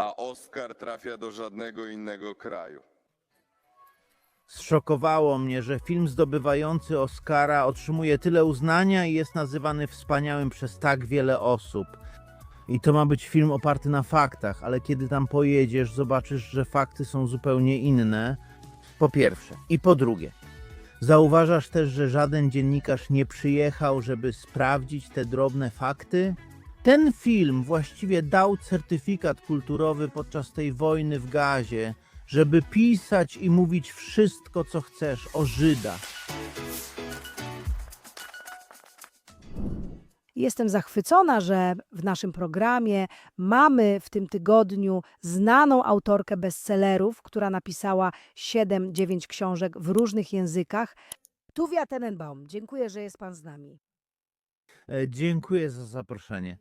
a Oscar trafia do żadnego innego kraju. Zszokowało mnie, że film zdobywający Oscara otrzymuje tyle uznania i jest nazywany wspaniałym przez tak wiele osób. I to ma być film oparty na faktach, ale kiedy tam pojedziesz, zobaczysz, że fakty są zupełnie inne. Po pierwsze. I po drugie. Zauważasz też, że żaden dziennikarz nie przyjechał, żeby sprawdzić te drobne fakty? Ten film właściwie dał certyfikat kulturowy podczas tej wojny w gazie, żeby pisać i mówić wszystko, co chcesz o Żydach. Jestem zachwycona, że w naszym programie mamy w tym tygodniu znaną autorkę bestsellerów, która napisała 7-9 książek w różnych językach. Tuwia Tenenbaum, dziękuję, że jest Pan z nami. E, Dziękuję za zaproszenie.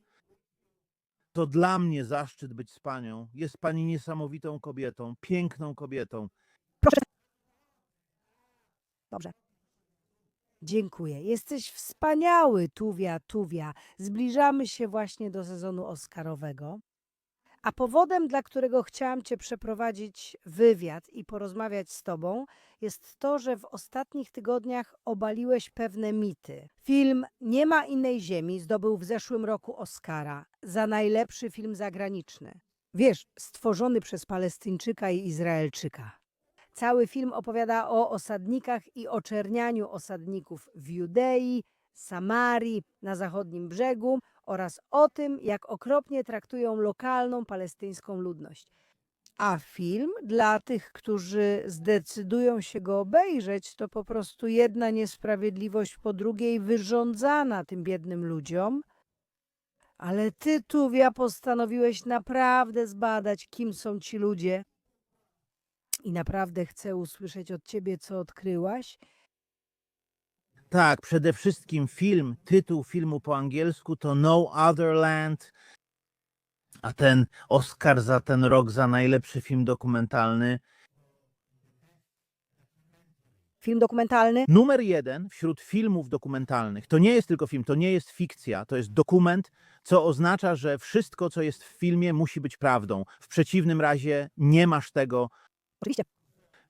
To dla mnie zaszczyt być z panią. Jest pani niesamowitą kobietą, piękną kobietą. Proszę. Dobrze. Dziękuję. Jesteś wspaniały, Tuwia, Tuwia. Zbliżamy się właśnie do sezonu Oscarowego. A powodem, dla którego chciałam Cię przeprowadzić wywiad i porozmawiać z Tobą, jest to, że w ostatnich tygodniach obaliłeś pewne mity. Film Nie ma innej ziemi zdobył w zeszłym roku Oscara za najlepszy film zagraniczny. Wiesz, stworzony przez Palestyńczyka i Izraelczyka. Cały film opowiada o osadnikach i oczernianiu osadników w Judei, Samarii, na zachodnim brzegu oraz o tym, jak okropnie traktują lokalną palestyńską ludność. A film dla tych, którzy zdecydują się go obejrzeć, to po prostu jedna niesprawiedliwość po drugiej wyrządzana tym biednym ludziom. Ale ty, Tuwia, postanowiłeś naprawdę zbadać, kim są ci ludzie. I naprawdę chcę usłyszeć od ciebie, co odkryłaś. Tak, przede wszystkim film, tytuł filmu po angielsku to No Other Land, a ten Oscar za ten rok za najlepszy film dokumentalny. Film dokumentalny. Numer jeden wśród filmów dokumentalnych. To nie jest tylko film, to nie jest fikcja, to jest dokument, co oznacza, że wszystko, co jest w filmie, musi być prawdą. W przeciwnym razie nie masz tego Oczywiście.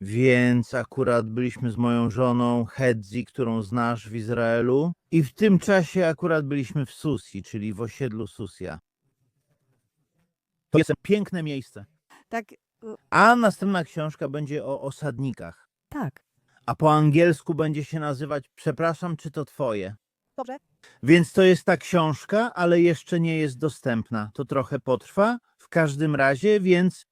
Więc akurat byliśmy z moją żoną Hedzi, którą znasz w Izraelu. I w tym czasie akurat byliśmy w Susi, czyli w osiedlu Susia. To jest piękne miejsce. Tak, A następna książka będzie o osadnikach. tak. A po angielsku będzie się nazywać Przepraszam, czy to twoje? Dobrze. Więc to jest ta książka, ale jeszcze nie jest dostępna. To trochę potrwa w każdym razie, więc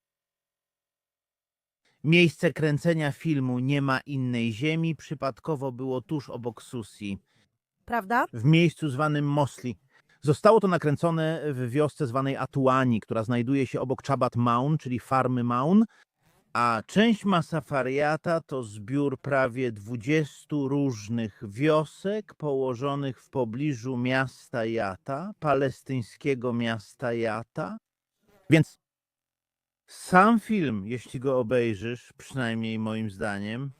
miejsce kręcenia filmu Nie ma innej ziemi przypadkowo było tuż obok Susi, Prawda? w miejscu zwanym Mosli. Zostało to nakręcone w wiosce zwanej Atuani, która znajduje się obok Czabat Maun, czyli farmy Maun, a część Masafariata to zbiór prawie 20 różnych wiosek położonych w pobliżu miasta Jata, palestyńskiego miasta Jata. Więc sam film, jeśli go obejrzysz, przynajmniej moim zdaniem,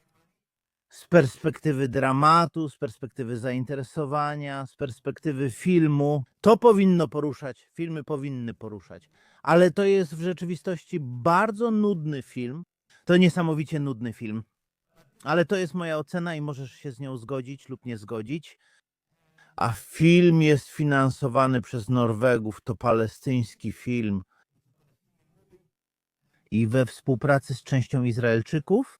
z perspektywy dramatu, z perspektywy zainteresowania, z perspektywy filmu, to powinno poruszać, filmy powinny poruszać. Ale to jest w rzeczywistości bardzo nudny film. To niesamowicie nudny film. Ale to jest moja ocena i możesz się z nią zgodzić lub nie zgodzić. A film jest finansowany przez Norwegów, to palestyński film. I we współpracy z częścią Izraelczyków,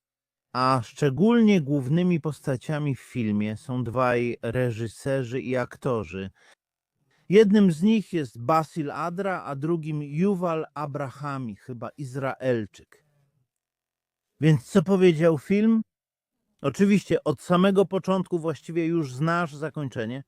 a szczególnie głównymi postaciami w filmie są dwaj reżyserzy i aktorzy. Jednym z nich jest Basil Adra, a drugim Yuval Abrahami, chyba Izraelczyk. Więc co powiedział film? Oczywiście od samego początku właściwie już znasz zakończenie.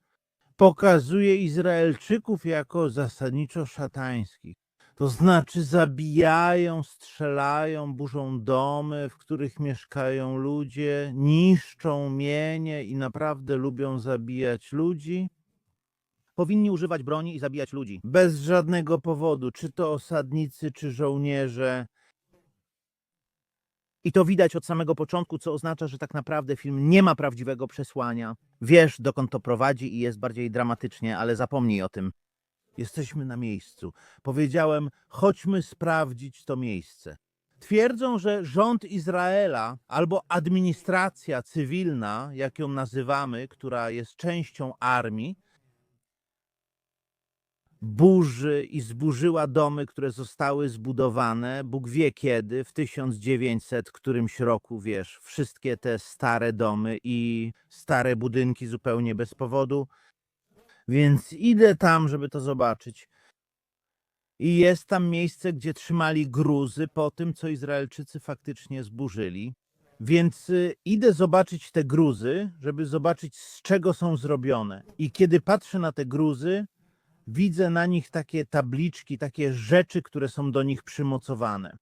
Pokazuje Izraelczyków jako zasadniczo szatańskich. To znaczy zabijają, strzelają, burzą domy, w których mieszkają ludzie, niszczą mienie i naprawdę lubią zabijać ludzi. Powinni używać broni i zabijać ludzi. Bez żadnego powodu, czy to osadnicy, czy żołnierze. I to widać od samego początku, co oznacza, że tak naprawdę film nie ma prawdziwego przesłania. Wiesz, dokąd to prowadzi i jest bardziej dramatycznie, ale zapomnij o tym. Jesteśmy na miejscu. Powiedziałem, chodźmy sprawdzić to miejsce. Twierdzą, że rząd Izraela albo administracja cywilna, jak ją nazywamy, która jest częścią armii, burzy i zburzyła domy, które zostały zbudowane, Bóg wie kiedy, w 1900 którymś roku, wiesz, wszystkie te stare domy i stare budynki zupełnie bez powodu. Więc idę tam, żeby to zobaczyć. I jest tam miejsce, gdzie trzymali gruzy po tym, co Izraelczycy faktycznie zburzyli. Więc y, idę zobaczyć te gruzy, żeby zobaczyć, z czego są zrobione. I kiedy patrzę na te gruzy, widzę na nich takie tabliczki, takie rzeczy, które są do nich przymocowane.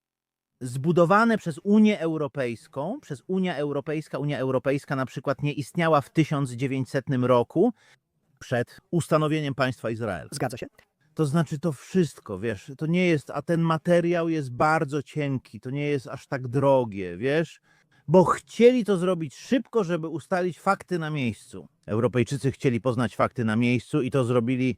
Zbudowane przez Unię Europejską, przez Unia Europejska, Unia Europejska na przykład nie istniała w 1900 roku przed ustanowieniem państwa Izrael. Zgadza się. To znaczy to wszystko, wiesz, to nie jest, a ten materiał jest bardzo cienki, to nie jest aż tak drogie, wiesz, bo chcieli to zrobić szybko, żeby ustalić fakty na miejscu. Europejczycy chcieli poznać fakty na miejscu i to zrobili.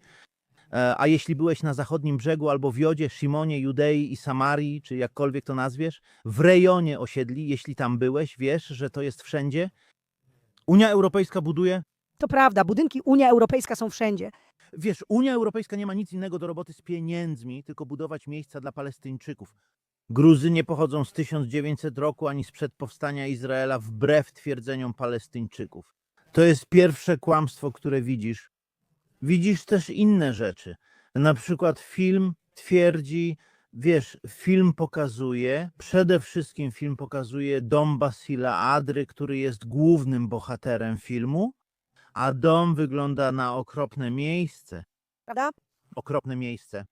E, A jeśli byłeś na zachodnim brzegu albo w Jodzie, Szymonie, Judei i Samarii, czy jakkolwiek to nazwiesz, w rejonie osiedli, jeśli tam byłeś, wiesz, że to jest wszędzie. Unia Europejska buduje To prawda, budynki Unia Europejska są wszędzie. Wiesz, Unia Europejska nie ma nic innego do roboty z pieniędzmi, tylko budować miejsca dla Palestyńczyków. Gruzy nie pochodzą z 1900 roku ani sprzed powstania Izraela, wbrew twierdzeniom Palestyńczyków. To jest pierwsze kłamstwo, które widzisz. Widzisz też inne rzeczy. Na przykład film twierdzi, wiesz, film pokazuje, przede wszystkim film pokazuje dom Basila Adry, który jest głównym bohaterem filmu, a dom wygląda na okropne miejsce. Prawda? Okropne miejsce.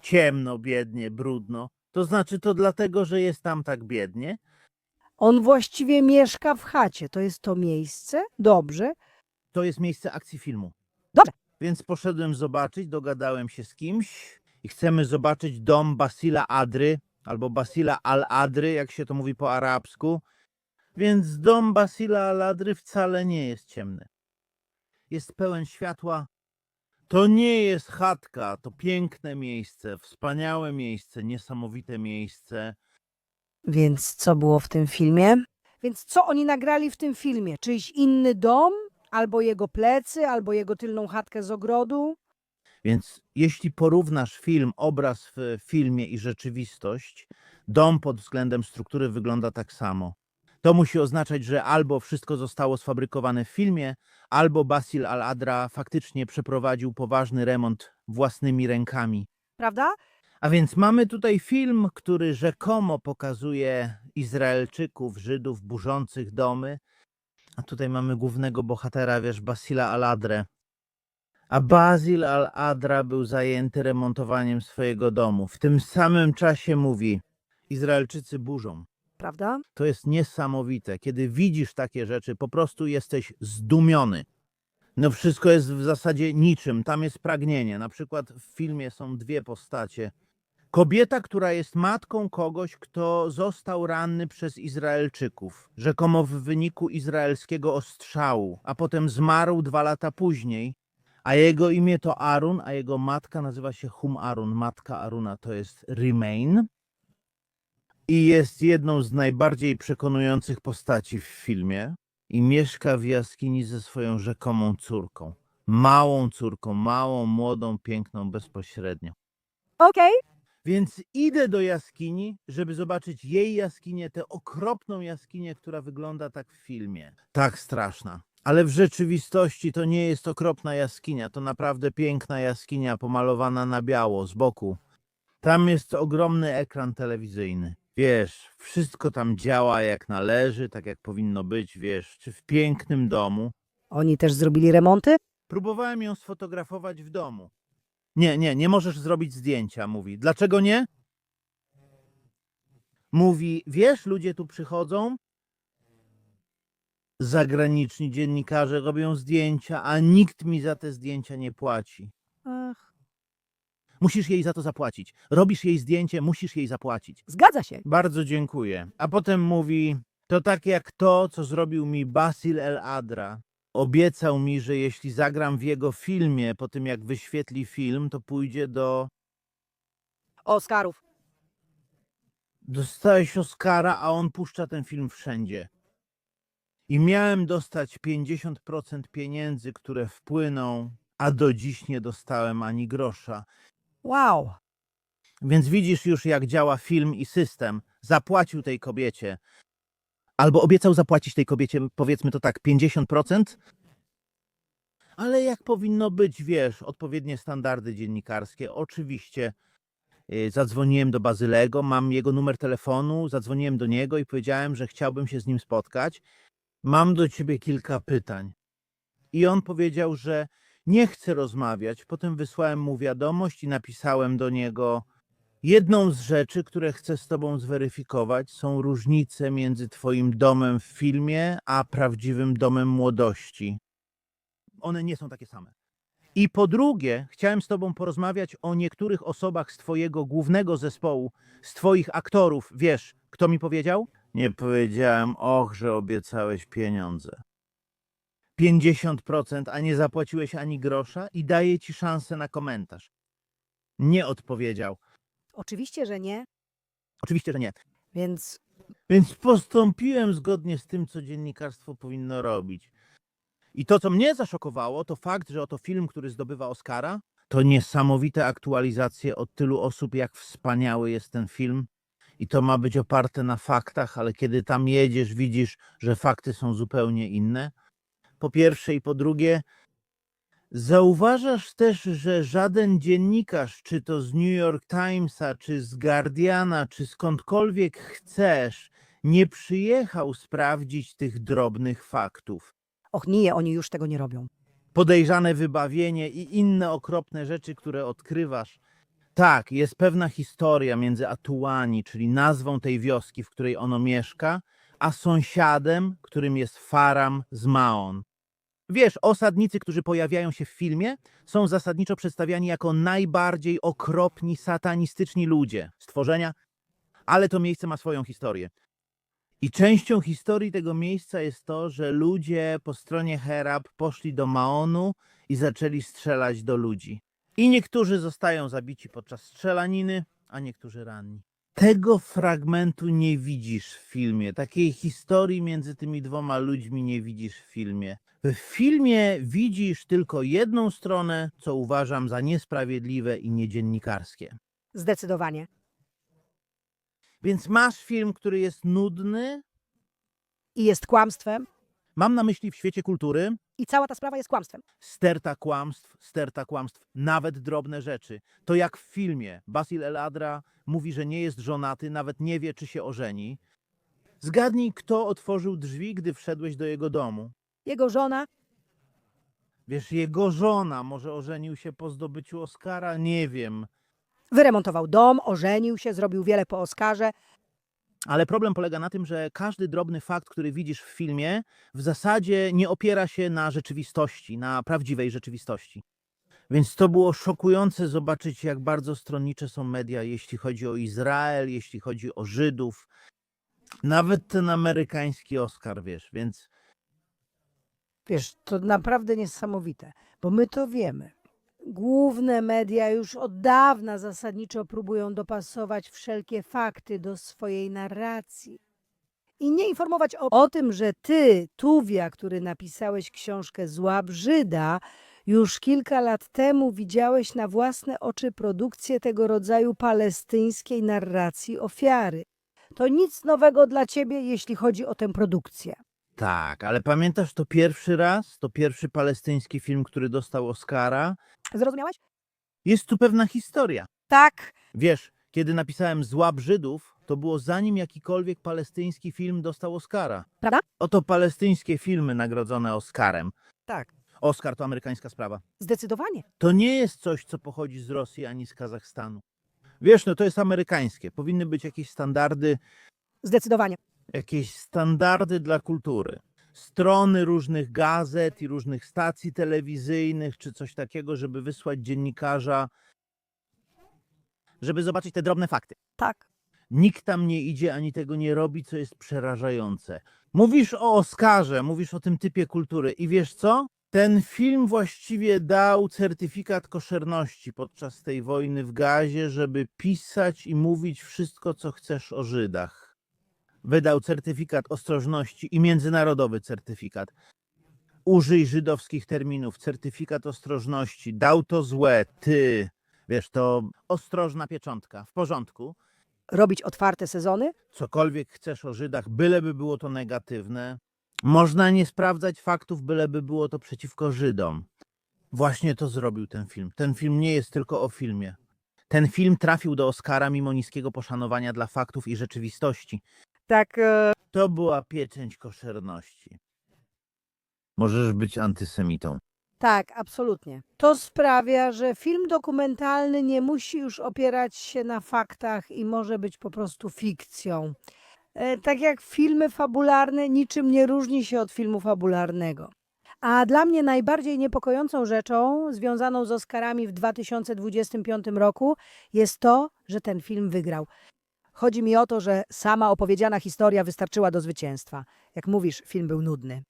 Ciemno, biednie, brudno. To znaczy to dlatego, że jest tam tak biednie? On właściwie mieszka w chacie. To jest to miejsce? Dobrze. To jest miejsce akcji filmu. Dobrze. Więc poszedłem zobaczyć, dogadałem się z kimś i chcemy zobaczyć dom Basila Adry, albo Basila al-Adry, jak się to mówi po arabsku. Więc dom Basila al-Adry wcale nie jest ciemny. Jest pełen światła. To nie jest chatka, to piękne miejsce, wspaniałe miejsce, niesamowite miejsce. Więc co było w tym filmie? Więc co oni nagrali w tym filmie? Czyjś inny dom? Albo jego plecy, albo jego tylną chatkę z ogrodu? Więc jeśli porównasz film, obraz w filmie i rzeczywistość, dom pod względem struktury wygląda tak samo. To musi oznaczać, że albo wszystko zostało sfabrykowane w filmie, albo Basil al-Adra faktycznie przeprowadził poważny remont własnymi rękami. Prawda? A więc mamy tutaj film, który rzekomo pokazuje Izraelczyków, Żydów burzących domy. A tutaj mamy głównego bohatera, wiesz, Basila al-Adrę. A Basil al-Adra był zajęty remontowaniem swojego domu. W tym samym czasie mówi: Izraelczycy burzą. Prawda? To jest niesamowite. Kiedy widzisz takie rzeczy, po prostu jesteś zdumiony. No wszystko jest w zasadzie niczym. Tam jest pragnienie. Na przykład w filmie są dwie postacie. Kobieta, która jest matką kogoś, kto został ranny przez Izraelczyków, rzekomo w wyniku izraelskiego ostrzału, a potem zmarł dwa lata później, a jego imię to Arun, a jego matka nazywa się Hum Arun. Matka Aruna to jest Remain i jest jedną z najbardziej przekonujących postaci w filmie i mieszka w jaskini ze swoją rzekomą córką. Małą córką, małą, młodą, piękną, bezpośrednio. Okej. Więc idę do jaskini, żeby zobaczyć jej jaskinię, tę okropną jaskinię, która wygląda tak w filmie. Tak straszna. Ale w rzeczywistości to nie jest okropna jaskinia, to naprawdę piękna jaskinia pomalowana na biało z boku. Tam jest ogromny ekran telewizyjny. Wiesz, wszystko tam działa jak należy, tak jak powinno być, wiesz, czy w pięknym domu. Oni też zrobili remonty? Próbowałem ją sfotografować w domu. Nie, nie, nie możesz zrobić zdjęcia, mówi. Dlaczego nie? Mówi, wiesz, ludzie tu przychodzą, zagraniczni dziennikarze robią zdjęcia, a nikt mi za te zdjęcia nie płaci. Musisz jej za to zapłacić. Robisz jej zdjęcie, musisz jej zapłacić. zgadza się. Bardzo dziękuję. A potem mówi, to tak jak to, co zrobił mi Basil El Adra. obiecał mi, że jeśli zagram w jego filmie, po tym jak wyświetli film, to pójdzie do. Oscarów. Dostałeś Oscara, a on puszcza ten film wszędzie. I miałem dostać 50% pieniędzy, które wpłyną, a do dziś nie dostałem ani grosza. Wow. Więc widzisz już, jak działa film i system. Zapłacił tej kobiecie. Albo obiecał zapłacić tej kobiecie, powiedzmy to tak, 50%. Ale jak powinno być, wiesz, odpowiednie standardy dziennikarskie. Oczywiście y, zadzwoniłem do Bazylego, mam jego numer telefonu, zadzwoniłem do niego i powiedziałem, że chciałbym się z nim spotkać. Mam do ciebie kilka pytań. I on powiedział, że nie chce rozmawiać. Potem wysłałem mu wiadomość i napisałem do niego: Jedną z rzeczy, które chcę z Tobą zweryfikować, są różnice między Twoim domem w filmie a prawdziwym domem młodości. One nie są takie same. I po drugie, chciałem z Tobą porozmawiać o niektórych osobach z Twojego głównego zespołu, z Twoich aktorów. Wiesz, kto mi powiedział? Nie powiedziałem, och, że obiecałeś pieniądze. 50%, a nie zapłaciłeś ani grosza i daję Ci szansę na komentarz. Nie odpowiedział. Oczywiście, że nie. Oczywiście, że nie. Więc Więc postąpiłem zgodnie z tym, co dziennikarstwo powinno robić. I to, co mnie zaszokowało, to fakt, że oto film, który zdobywa Oscara, to niesamowite aktualizacje od tylu osób, jak wspaniały jest ten film. I to ma być oparte na faktach, ale kiedy tam jedziesz, widzisz, że fakty są zupełnie inne. Po pierwsze i po drugie, Zauważasz też, że żaden dziennikarz, czy to z New York Timesa, czy z Guardiana, czy skądkolwiek chcesz, nie przyjechał sprawdzić tych drobnych faktów. och nie, oni już tego nie robią. Podejrzane wybawienie i inne okropne rzeczy, które odkrywasz. Tak, jest pewna historia między Atuani, czyli nazwą tej wioski, w której ono mieszka, a sąsiadem, którym jest Faram z Maon. Wiesz, osadnicy, którzy pojawiają się w filmie, są zasadniczo przedstawiani jako najbardziej okropni, satanistyczni ludzie, stworzenia, ale to miejsce ma swoją historię. I częścią historii tego miejsca jest to, że ludzie po stronie Herab poszli do Maonu i zaczęli strzelać do ludzi. I niektórzy zostają zabici podczas strzelaniny, a niektórzy ranni. Tego fragmentu nie widzisz w filmie. Takiej historii między tymi dwoma ludźmi nie widzisz w filmie. W filmie widzisz tylko jedną stronę, co uważam za niesprawiedliwe i niedziennikarskie. Zdecydowanie. Więc masz film, który jest nudny. I jest kłamstwem. Mam na myśli w świecie kultury I cała ta sprawa jest kłamstwem. sterta kłamstw, sterta kłamstw, nawet drobne rzeczy. To jak w filmie. Basil El Adra mówi, że nie jest żonaty, nawet nie wie, czy się ożeni. Zgadnij, kto otworzył drzwi, gdy wszedłeś do jego domu. Jego żona Wiesz, jego żona, może ożenił się po zdobyciu Oscara, nie wiem. wyremontował dom, ożenił się, zrobił wiele po Oscarze. Ale problem polega na tym, że każdy drobny fakt, który widzisz w filmie, w zasadzie nie opiera się na rzeczywistości, na prawdziwej rzeczywistości. Więc to było szokujące zobaczyć, jak bardzo stronnicze są media, jeśli chodzi o Izrael, jeśli chodzi o Żydów. Nawet ten amerykański Oscar, wiesz, więc Wiesz, to naprawdę niesamowite, bo my to wiemy. Główne media już od dawna zasadniczo próbują dopasować wszelkie fakty do swojej narracji. I nie informować o, o tym, że ty, Tuwia, który napisałeś książkę Zła Brzyda, już kilka lat temu widziałeś na własne oczy produkcję tego rodzaju palestyńskiej narracji ofiary. To nic nowego dla ciebie, jeśli chodzi o tę produkcję. Tak, ale pamiętasz to pierwszy raz, to pierwszy palestyński film, który dostał Oscara? Zrozumiałeś? Jest tu pewna historia. Tak. Wiesz, kiedy napisałem Zła Brzydów, to było zanim jakikolwiek palestyński film dostał Oscara. Prawda? Oto palestyńskie filmy nagrodzone Oscarem. Tak. Oscar to amerykańska sprawa. Zdecydowanie. To nie jest coś, co pochodzi z Rosji ani z Kazachstanu. Wiesz, no to jest amerykańskie. Powinny być jakieś standardy, Zdecydowanie. Jakieś standardy dla kultury. Strony różnych gazet i różnych stacji telewizyjnych, czy coś takiego, żeby wysłać dziennikarza, żeby zobaczyć te drobne fakty. Tak. Nikt tam nie idzie ani tego nie robi, co jest przerażające. Mówisz o Oscarze, mówisz o tym typie kultury i wiesz co? Ten film właściwie dał certyfikat koszerności podczas tej wojny w gazie, żeby pisać i mówić wszystko, co chcesz o Żydach. Wydał certyfikat ostrożności i międzynarodowy certyfikat. Użyj żydowskich terminów, certyfikat ostrożności, dał to złe, ty. Wiesz, to ostrożna pieczątka, w porządku. Robić otwarte sezony? Cokolwiek chcesz o Żydach, byleby było to negatywne. Można nie sprawdzać faktów, byleby było to przeciwko Żydom. Właśnie to zrobił ten film. Ten film nie jest tylko o filmie. Ten film trafił do Oscara mimo niskiego poszanowania dla faktów i rzeczywistości. Tak, e, To była pieczęć koszerności. Możesz być antysemitą. Tak, absolutnie. To sprawia, że film dokumentalny nie musi już opierać się na faktach i może być po prostu fikcją. E, Tak jak filmy fabularne niczym nie różni się od filmu fabularnego. A dla mnie najbardziej niepokojącą rzeczą związaną z Oscarami w 2025 roku jest to, że ten film wygrał. Chodzi mi o to, że sama opowiedziana historia wystarczyła do zwycięstwa. Jak mówisz, film był nudny.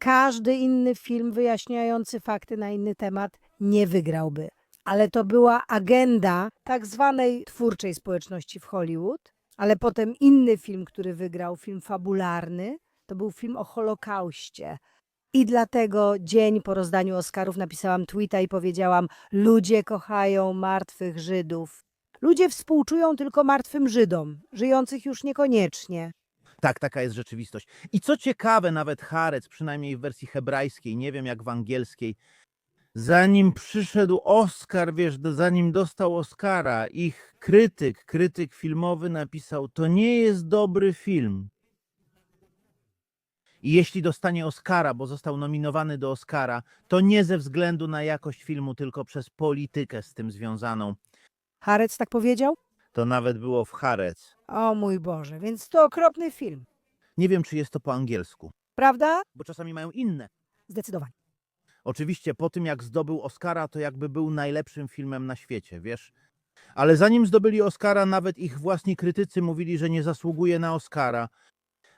Każdy inny film wyjaśniający fakty na inny temat nie wygrałby. Ale to była agenda tak zwanej twórczej społeczności w Hollywood. Ale potem inny film, który wygrał, film fabularny, to był film o Holokauście. I dlatego dzień po rozdaniu Oscarów napisałam tweeta i powiedziałam: Ludzie kochają martwych Żydów. Ludzie współczują tylko martwym Żydom, żyjących już niekoniecznie. Tak, taka jest rzeczywistość. I co ciekawe, nawet Harec, przynajmniej w wersji hebrajskiej, nie wiem jak w angielskiej, zanim przyszedł Oscar, wiesz, zanim dostał Oscara, ich krytyk, krytyk filmowy napisał, to nie jest dobry film. I jeśli dostanie Oscara, bo został nominowany do Oscara, to nie ze względu na jakość filmu, tylko przez politykę z tym związaną. Harec tak powiedział? To nawet było w Harec. O mój Boże, więc to okropny film, Nie wiem, czy jest to po angielsku, prawda? bo czasami mają inne. Zdecydowanie. Oczywiście po tym, jak zdobył Oscara, to jakby był najlepszym filmem na świecie, wiesz? Ale zanim zdobyli Oscara, nawet ich własni krytycy mówili, że nie zasługuje na Oscara.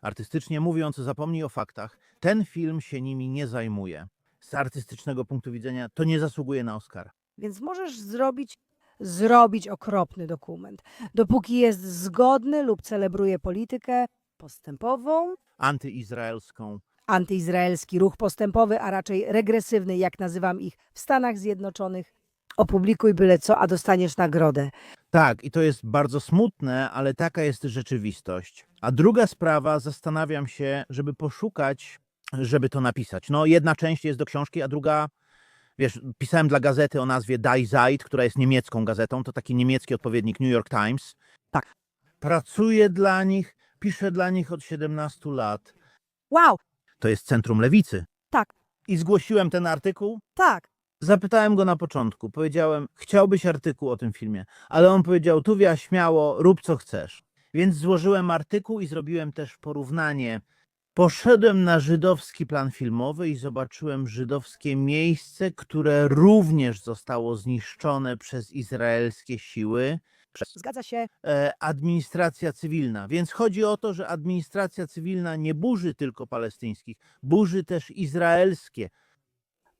Artystycznie mówiąc, zapomnij o faktach. Ten film się nimi nie zajmuje. Z artystycznego punktu widzenia to nie zasługuje na Oscara. Więc możesz zrobić, zrobić okropny dokument. Dopóki jest zgodny lub celebruje politykę postępową, Antyizraelską. antyizraelski ruch postępowy, a raczej regresywny, jak nazywam ich w Stanach Zjednoczonych. Opublikuj byle co, a dostaniesz nagrodę. Tak, i to jest bardzo smutne, ale taka jest rzeczywistość. A druga sprawa, zastanawiam się, żeby poszukać, żeby to napisać. No, jedna część jest do książki, a druga, wiesz, pisałem dla gazety o nazwie Die Zeit, która jest niemiecką gazetą, to taki niemiecki odpowiednik New York Times. Tak. Pracuję dla nich, piszę dla nich od 17 lat. Wow, To jest centrum lewicy. Tak. I zgłosiłem ten artykuł, tak. Zapytałem go na początku. Powiedziałem, chciałbyś artykuł o tym filmie, ale on powiedział, Tuwia, śmiało, rób co chcesz. Więc złożyłem artykuł i zrobiłem też porównanie. Poszedłem na żydowski plan filmowy i zobaczyłem żydowskie miejsce, które również zostało zniszczone przez izraelskie siły, przez Zgadza się. e, administracja cywilna. Więc chodzi o to, że administracja cywilna nie burzy tylko palestyńskich, burzy też izraelskie.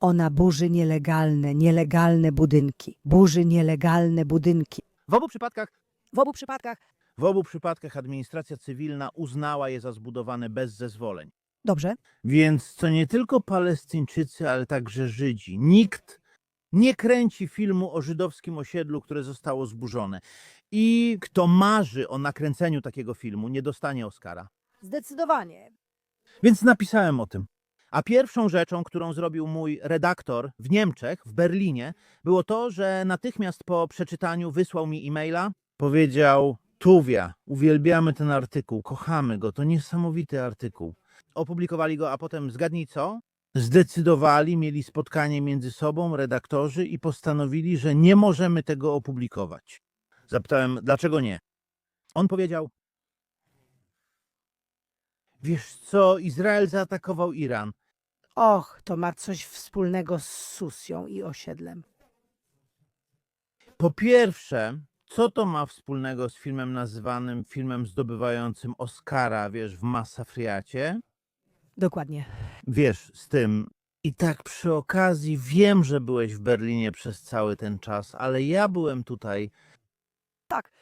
Ona burzy nielegalne, nielegalne budynki. Burzy nielegalne budynki. W obu przypadkach W obu przypadkach. W obu przypadkach administracja cywilna uznała je za zbudowane bez zezwoleń. Dobrze. Więc to nie tylko Palestyńczycy, ale także Żydzi. Nikt nie kręci filmu o żydowskim osiedlu, które zostało zburzone. I kto marzy o nakręceniu takiego filmu, nie dostanie Oscara. Zdecydowanie. Więc napisałem o tym. A pierwszą rzeczą, którą zrobił mój redaktor w Niemczech, w Berlinie, było to, że natychmiast po przeczytaniu wysłał mi e-maila, powiedział: Tuwia, uwielbiamy ten artykuł, kochamy go, to niesamowity artykuł. Opublikowali go, a potem zgadnij co? Zdecydowali, mieli spotkanie między sobą, redaktorzy, i postanowili, że nie możemy tego opublikować. Zapytałem, dlaczego nie? On powiedział: Wiesz co, Izrael zaatakował Iran. Och, to ma coś wspólnego z Susją i osiedlem. Po pierwsze, Co to ma wspólnego z filmem nazywanym filmem zdobywającym Oscara, wiesz, w Massafriacie? Dokładnie. Wiesz, z tym. I tak przy okazji wiem, że byłeś w Berlinie przez cały ten czas, ale ja byłem tutaj. Tak.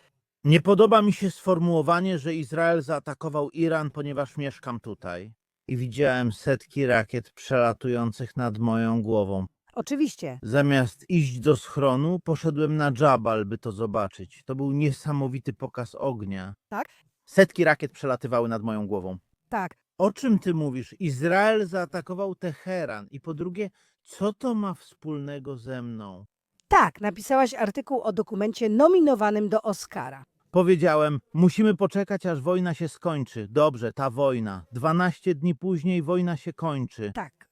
Nie podoba mi się sformułowanie, że Izrael zaatakował Iran, ponieważ mieszkam tutaj. I widziałem setki rakiet przelatujących nad moją głową. Oczywiście. Zamiast iść do schronu, poszedłem na Jabal, by to zobaczyć. To był niesamowity pokaz ognia. Tak? Setki rakiet przelatywały nad moją głową. Tak. O czym ty mówisz? Izrael zaatakował Teheran. I po drugie, co to ma wspólnego ze mną? Tak, napisałaś artykuł o dokumencie nominowanym do Oscara. Powiedziałem, musimy poczekać, aż wojna się skończy. Dobrze, ta wojna. 12 dni później wojna się kończy. Tak.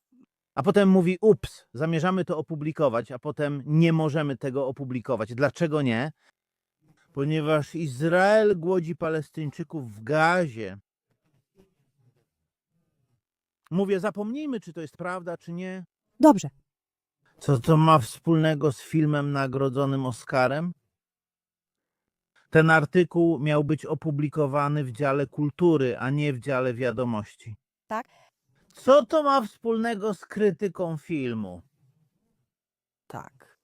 A potem mówi, ups, zamierzamy to opublikować, a potem nie możemy tego opublikować. Dlaczego nie? Ponieważ Izrael głodzi Palestyńczyków w gazie. Mówię, zapomnijmy, czy to jest prawda, czy nie. Dobrze. Co to ma wspólnego z filmem nagrodzonym Oscarem? Ten artykuł miał być opublikowany w dziale kultury, a nie w dziale wiadomości. Tak. Co to ma wspólnego z krytyką filmu? Tak.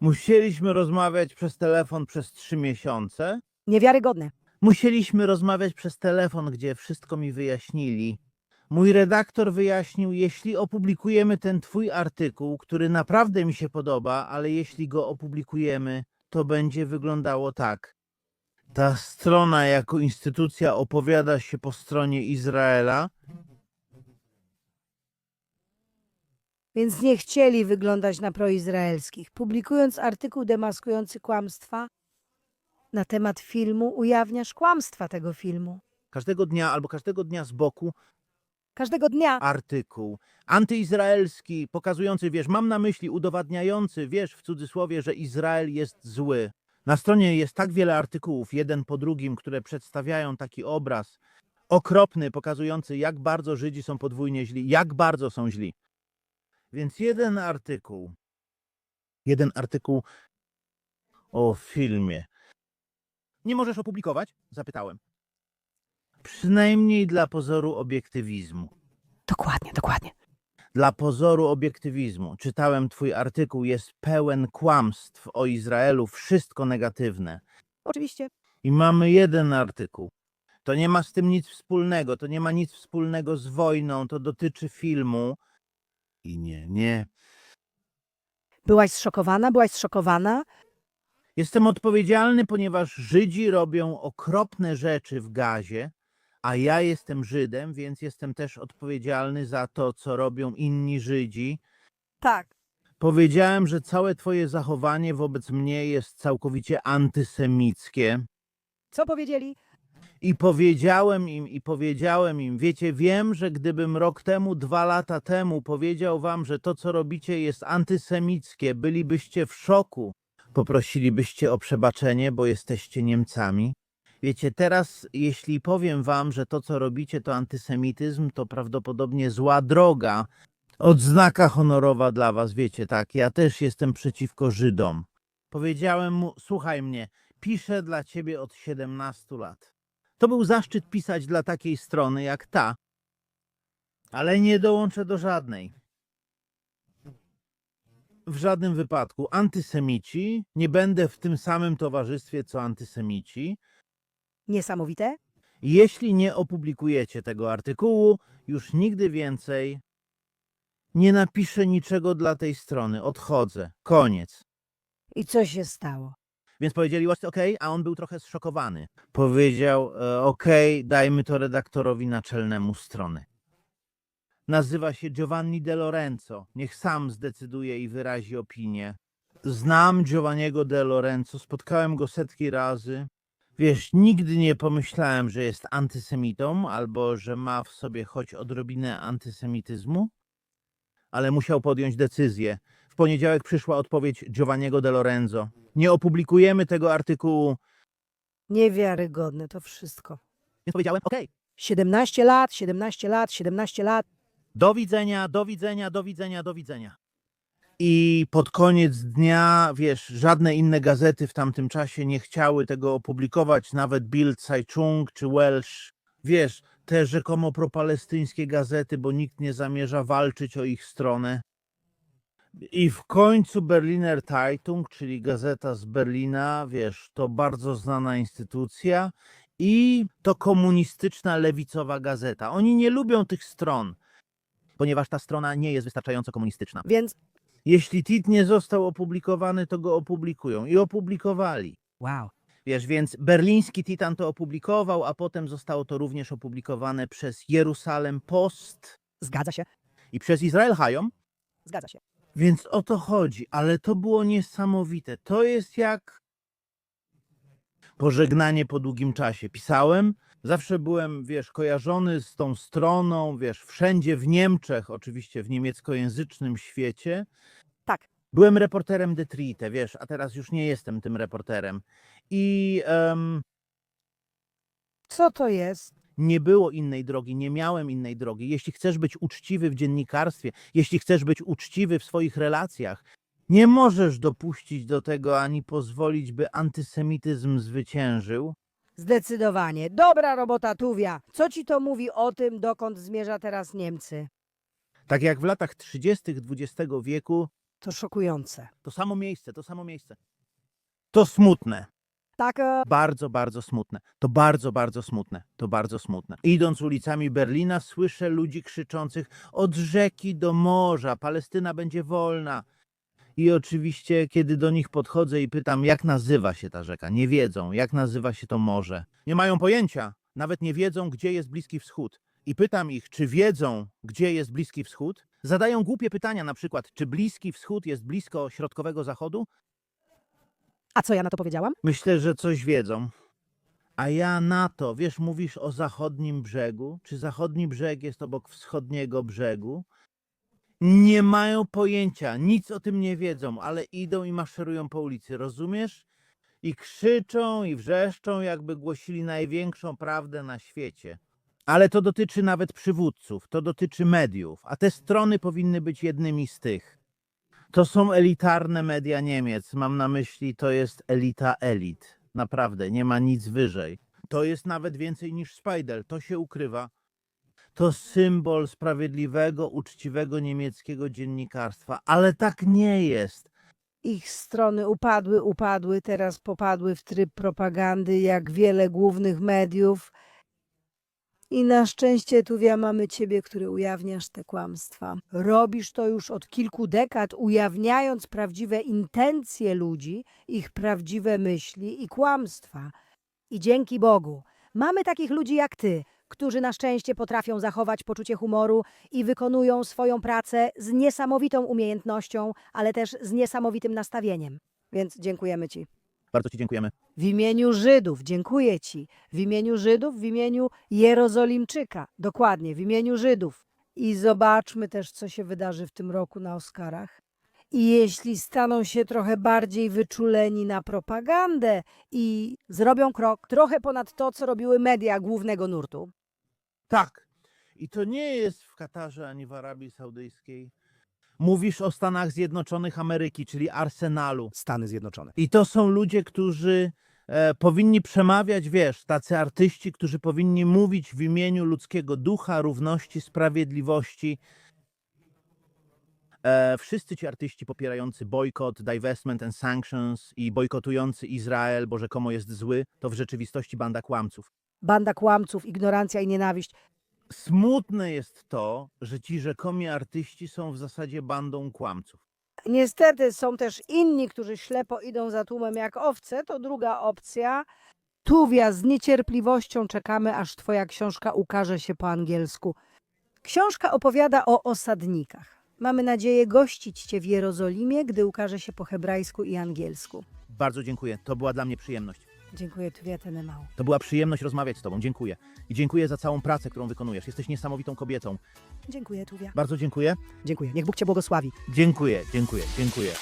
Musieliśmy rozmawiać przez telefon przez trzy miesiące. Niewiarygodne. Musieliśmy rozmawiać przez telefon, gdzie wszystko mi wyjaśnili. Mój redaktor wyjaśnił, jeśli opublikujemy ten twój artykuł, który naprawdę mi się podoba, ale jeśli go opublikujemy, to będzie wyglądało tak. Ta strona jako instytucja opowiada się po stronie Izraela, Więc nie chcieli wyglądać na proizraelskich. Publikując artykuł demaskujący kłamstwa na temat filmu, ujawniasz kłamstwa tego filmu. każdego dnia albo każdego dnia z boku Każdego dnia. artykuł antyizraelski, pokazujący, wiesz, mam na myśli udowadniający, wiesz, w cudzysłowie, że Izrael jest zły. Na stronie jest tak wiele artykułów, jeden po drugim, które przedstawiają taki obraz okropny, pokazujący, jak bardzo Żydzi są podwójnie źli, jak bardzo są źli. Więc jeden artykuł, jeden artykuł o filmie. Nie możesz opublikować? Zapytałem. Przynajmniej dla pozoru obiektywizmu. Dokładnie, dokładnie. Dla pozoru obiektywizmu. Czytałem twój artykuł, jest pełen kłamstw o Izraelu, wszystko negatywne. Oczywiście. I mamy jeden artykuł. To nie ma z tym nic wspólnego, to nie ma nic wspólnego z wojną, to dotyczy filmu. I nie, nie. Byłaś zszokowana? Byłaś zszokowana? Jestem odpowiedzialny, ponieważ Żydzi robią okropne rzeczy w gazie, a ja jestem Żydem, więc jestem też odpowiedzialny za to, co robią inni Żydzi. Tak. Powiedziałem, że całe twoje zachowanie wobec mnie jest całkowicie antysemickie. Co powiedzieli? I powiedziałem im, i powiedziałem im, wiecie, wiem, że gdybym rok temu, dwa lata temu powiedział wam, że to, co robicie, jest antysemickie, bylibyście w szoku. Poprosilibyście o przebaczenie, bo jesteście Niemcami. Wiecie, teraz, jeśli powiem wam, że to, co robicie, to antysemityzm, to prawdopodobnie zła droga. Odznaka honorowa dla was, wiecie, tak, ja też jestem przeciwko Żydom. Powiedziałem mu, słuchaj mnie, piszę dla ciebie od 17 lat. To był zaszczyt pisać dla takiej strony jak ta, ale nie dołączę do żadnej. W żadnym wypadku. Antysemici, nie będę w tym samym towarzystwie co antysemici. Niesamowite? Jeśli nie opublikujecie tego artykułu, już nigdy więcej nie napiszę niczego dla tej strony. Odchodzę. Koniec. I co się stało? Więc powiedzieli, OK, a on był trochę zszokowany. Powiedział, e, OK, dajmy to redaktorowi naczelnemu strony. Nazywa się Giovanni De Lorenzo. Niech sam zdecyduje i wyrazi opinię. Znam Giovanniego De Lorenzo, spotkałem go setki razy. Wiesz, nigdy nie pomyślałem, że jest antysemitą albo że ma w sobie choć odrobinę antysemityzmu, ale musiał podjąć decyzję. W poniedziałek przyszła odpowiedź Giovanniego De Lorenzo. Nie opublikujemy tego artykułu. Niewiarygodne to wszystko. Więc powiedziałem, OK, 17 lat, 17 lat, 17 lat. do widzenia, do widzenia, do widzenia, do widzenia. I pod koniec dnia, wiesz, żadne inne gazety w tamtym czasie nie chciały tego opublikować, nawet Bild, Zeitung czy Welsh. Wiesz, te rzekomo propalestyńskie gazety, bo nikt nie zamierza walczyć o ich stronę. I w końcu Berliner Zeitung, czyli gazeta z Berlina, wiesz, to bardzo znana instytucja i to komunistyczna lewicowa gazeta. Oni nie lubią tych stron, ponieważ ta strona nie jest wystarczająco komunistyczna. Więc Jeśli TIT nie został opublikowany, to go opublikują. I opublikowali. wow. Wiesz, więc berliński Titan to opublikował, a potem zostało to również opublikowane przez Jerusalem Post Zgadza się, i przez Izrael Hayom. zgadza się. Więc o to chodzi, ale to było niesamowite. To jest jak pożegnanie po długim czasie. Pisałem, zawsze byłem, wiesz, kojarzony z tą stroną, wiesz, wszędzie w Niemczech, oczywiście w niemieckojęzycznym świecie. Tak. Byłem reporterem Detrite, wiesz, a teraz już nie jestem tym reporterem. I em, Co to jest? Nie było innej drogi, nie miałem innej drogi. Jeśli chcesz być uczciwy w dziennikarstwie, jeśli chcesz być uczciwy w swoich relacjach, nie możesz dopuścić do tego ani pozwolić, by antysemityzm zwyciężył. Zdecydowanie. Dobra robota, Tuwia. Co ci to mówi o tym, dokąd zmierza teraz Niemcy? Tak jak w latach 30. XX wieku, To szokujące. to samo miejsce, to samo miejsce. To smutne. Tak, e, Bardzo, bardzo smutne. To bardzo, bardzo smutne. To bardzo smutne. Idąc ulicami Berlina, słyszę ludzi krzyczących od rzeki do morza, Palestyna będzie wolna. I oczywiście, kiedy do nich podchodzę i pytam, jak nazywa się ta rzeka, nie wiedzą, jak nazywa się to morze. Nie mają pojęcia, nawet nie wiedzą, gdzie jest Bliski Wschód. I pytam ich, czy wiedzą, gdzie jest Bliski Wschód? Zadają głupie pytania, na przykład, czy Bliski Wschód jest blisko Środkowego Zachodu? A co ja na to powiedziałam? Myślę, że coś wiedzą. A ja na to, wiesz, mówisz o zachodnim brzegu? Czy zachodni brzeg jest obok wschodniego brzegu? Nie mają pojęcia, nic o tym nie wiedzą, ale idą i maszerują po ulicy, rozumiesz? I krzyczą i wrzeszczą, jakby głosili największą prawdę na świecie. Ale to dotyczy nawet przywódców, to dotyczy mediów, a te strony powinny być jednymi z tych. To są elitarne media Niemiec. Mam na myśli, to jest elita elit. Naprawdę, nie ma nic wyżej. To jest nawet więcej niż Spider. To się ukrywa. To symbol sprawiedliwego, uczciwego niemieckiego dziennikarstwa. Ale tak nie jest. Ich strony upadły, upadły, teraz popadły w tryb propagandy, jak wiele głównych mediów. I na szczęście, Tuwia, mamy ciebie, który ujawniasz te kłamstwa. Robisz to już od kilku dekad, ujawniając prawdziwe intencje ludzi, ich prawdziwe myśli i kłamstwa. I dzięki Bogu mamy takich ludzi jak ty, którzy na szczęście potrafią zachować poczucie humoru i wykonują swoją pracę z niesamowitą umiejętnością, ale też z niesamowitym nastawieniem. Więc dziękujemy ci. Bardzo Ci dziękujemy. W imieniu Żydów, dziękuję Ci. W imieniu Żydów, w imieniu Jerozolimczyka. Dokładnie, w imieniu Żydów. I zobaczmy też, co się wydarzy w tym roku na Oscarach. I jeśli staną się trochę bardziej wyczuleni na propagandę i Zrobią krok trochę ponad to, co robiły media głównego nurtu. Tak. I to nie jest w Katarze ani w Arabii Saudyjskiej. Mówisz o Stanach Zjednoczonych Ameryki, czyli Arsenalu. Stany Zjednoczone. I to są ludzie, którzy e, powinni przemawiać, wiesz, tacy artyści, którzy powinni mówić w imieniu ludzkiego ducha, równości, sprawiedliwości. E, wszyscy ci artyści popierający bojkot, divestment and sanctions i bojkotujący Izrael, bo rzekomo jest zły, to w rzeczywistości banda kłamców. Banda kłamców, ignorancja i nienawiść. Smutne jest to, że ci rzekomi artyści są w zasadzie bandą kłamców. niestety są też inni, którzy ślepo idą za tłumem jak owce. To druga opcja. Tuwia, z niecierpliwością czekamy, aż Twoja książka ukaże się po angielsku. Książka opowiada o osadnikach. Mamy nadzieję gościć Cię w Jerozolimie, gdy ukaże się po hebrajsku i angielsku. Bardzo dziękuję. To była dla mnie przyjemność. Dziękuję, Tuwia Tenemał. To była przyjemność rozmawiać z Tobą. Dziękuję. I dziękuję za całą pracę, którą wykonujesz. Jesteś niesamowitą kobietą. Dziękuję, Tuwia. Bardzo dziękuję. Dziękuję. Niech Bóg cię błogosławi. Dziękuję, dziękuję, dziękuję.